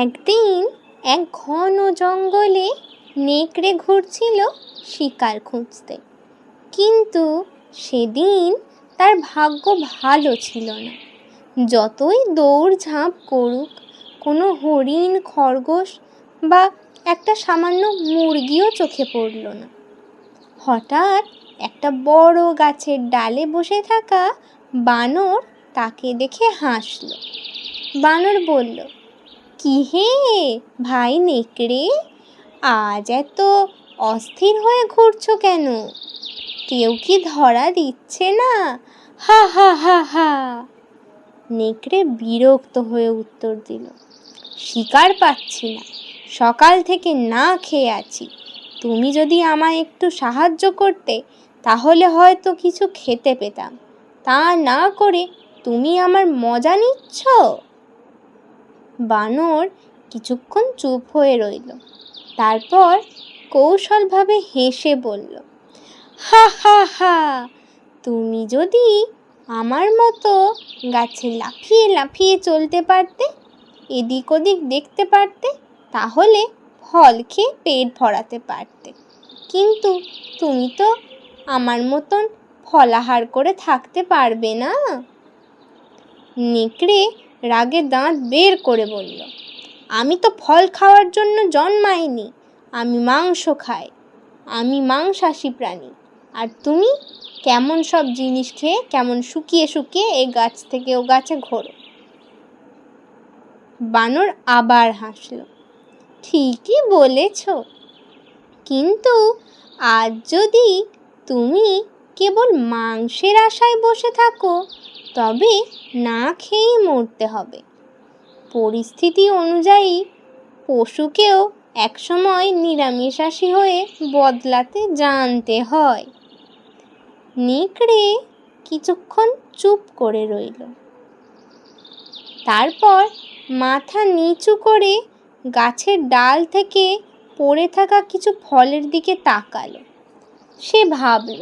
একদিন এক ঘন জঙ্গলে নেকড়ে ঘুরছিল শিকার খুঁজতে। কিন্তু সেদিন তার ভাগ্য ভালো ছিল না। যতই দৌড়ঝাঁপ করুক, কোনো হরিণ, খরগোশ বা একটা সামান্য মুরগিও চোখে পড়ল না। হঠাৎ একটা বড় গাছের ডালে বসে থাকা বানর তাকে দেখে হাসল। বানর বলল কি হে ভাই নেকড়ে, আজ এত অস্থির হয়ে ঘুরছো কেন? কেউ কি ধরা দিচ্ছে না? হা হা হা হা। নেকড়ে বিরক্ত হয়ে উত্তর দিল, শিকার পাচ্ছি না, সকাল থেকে না খেয়ে আছি। তুমি যদি আমায় একটু সাহায্য করতে, তাহলে হয়তো কিছু খেতে পেতাম। তা না করে তুমি আমার মজা নিচ্ছ? বানর কিছুক্ষণ চুপ হয়ে রইল। তারপর কৌশলভাবে হেসে বলল, হা হা হা, তুমি যদি আমার মতো গাছে লাফিয়ে লাফিয়ে চলতে পারতে, এদিক ওদিক দেখতে পারতে, তাহলে ফল খেয়ে পেট ভরাতে পারতে। কিন্তু তুমি তো আমার মতন ফলাহার করে থাকতে পারবে না? নেকড়ে রাগে দাঁত বের করে বলল, আমি তো ফল খাওয়ার জন্য জন্মাইনি, আমি মাংস খাই, আমি মাংসাশী প্রাণী। আর তুমি কেমন সব জিনিস খেয়ে, কেমন শুকিয়ে শুকিয়ে এই গাছ থেকে ও গাছে ঘোরো? বানর আবার হাসল, ঠিকই বলেছ। কিন্তু আজ যদি তুমি কেবল মাংসের আশায় বসে থাকো তবে না খেয়েই মরতে হবে। পরিস্থিতি অনুযায়ী পশুকেও একসময় নিরামিষাশী হয়ে বদলাতে জানতে হয়। নেকড়ে কিছুক্ষণ চুপ করে রইল। তারপর মাথা নিচু করে গাছের ডাল থেকে পড়ে থাকা কিছু ফলের দিকে তাকালো। সে ভাবল,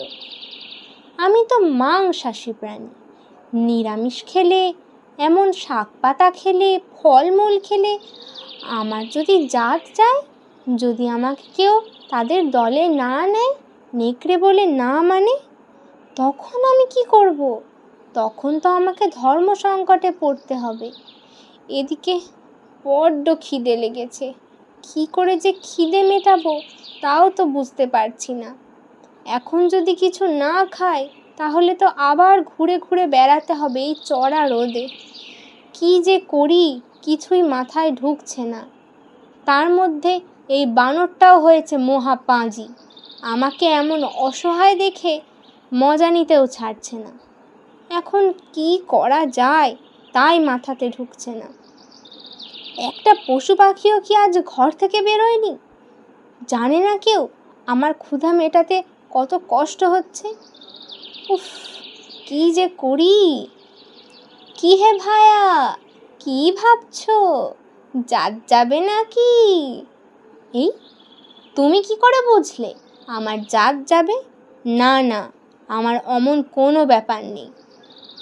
আমি তো মাংসাশী প্রাণী। নিরামিষ খেলে, এমন শাক পাতা খেলে, ফলমূল খেলে, আমার যদি জাত যায়, যদি আমাকে কেউ তাদের দলে না নেয়, নেকড়ে বলে না মানে তখন আমি কি করব? তখন তো আমাকে ধর্ম সংকটে পড়তে হবে। এদিকে বড্ড খিদে লেগেছে। কি করে যে খিদে মেটাবো, তাও তো বুঝতে পারছি না। এখন যদি কিছু না খাই তাহলে তো আবার ঘুরে ঘুরে বেড়াতে হবে এই চড়া রোদে। কি যে করি, কিছুই মাথায় ঢুকছে না। তার মধ্যে এই বানরটাও হয়েছে মহা পাঁজি আমাকে এমন অসহায় দেখে মজা নিতেও ছাড়ছে না। এখন কি করা যায়, তাই মাথাতে ঢুকছে না। একটা পশু পাখিও কি আজ ঘর থেকে বেরোয়নি? জানে না কেউ আমার ক্ষুধা মেটাতে কত কষ্ট হচ্ছে? উফ, কি যে করি? কি হে ভায়া, কি ভাবছ? জাত যাবে নাকি? এই, তুমি কি করে বুঝলে? আমার জাত যাবে? না না, আমার অমন কোনো ব্যাপার নেই।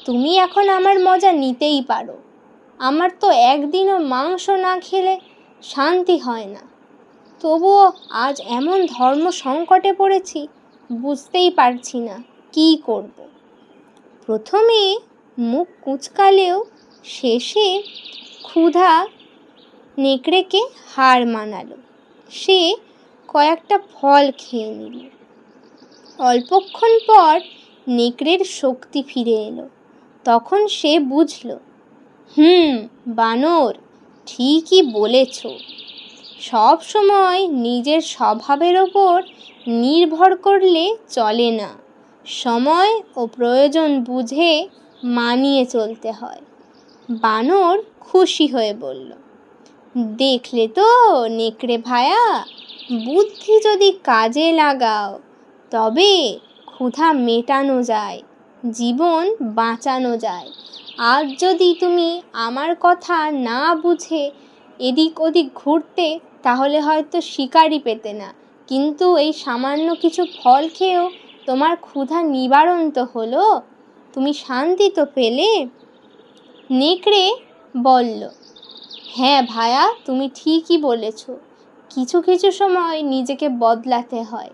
তুমি এখন আমার মজা নিতেই পারো। আমার তো একদিনও মাংস না খেলে শান্তি হয় না। তবুও আজ এমন ধর্ম সংকটে পড়েছি, বুঝতেই পারছি না। কী করব? প্রথমে মুখ কুচকালেও শেষে ক্ষুধা নেকড়েকে হার মানালো। সে কয়েকটা ফল খেয়ে নিল। অল্পক্ষণ পর নেকড়ের শক্তি ফিরে এলো। তখন সে বুঝল, হুম, বানর, ঠিকই বলেছ। সব সময় নিজের স্বভাবের ওপর নির্ভর করলে চলে না। সময় ও প্রয়োজন বুঝে মানিয়ে চলতে হয়। বানর খুশি হয়ে বলল, দেখলে তো নেকড়ে ভায়া, বুদ্ধি যদি কাজে লাগাও, তবে ক্ষুধা মেটানো যায়, জীবন বাঁচানো যায়। আজ যদি তুমি আমার কথা না বুঝে এদিক ওদিক ঘুরতে, তাহলে হয়তো শিকারই পেতে না। কিন্তু এই সামান্য কিছু ফল খেয়েও তোমার ক্ষুধা নিবারণ তো হলো, তুমি শান্তি তো পেলে? নেকড়ে বলল হ্যাঁ ভায়া, তুমি ঠিকই বলেছ। কিছু কিছু সময় নিজেকে বদলাতে হয়।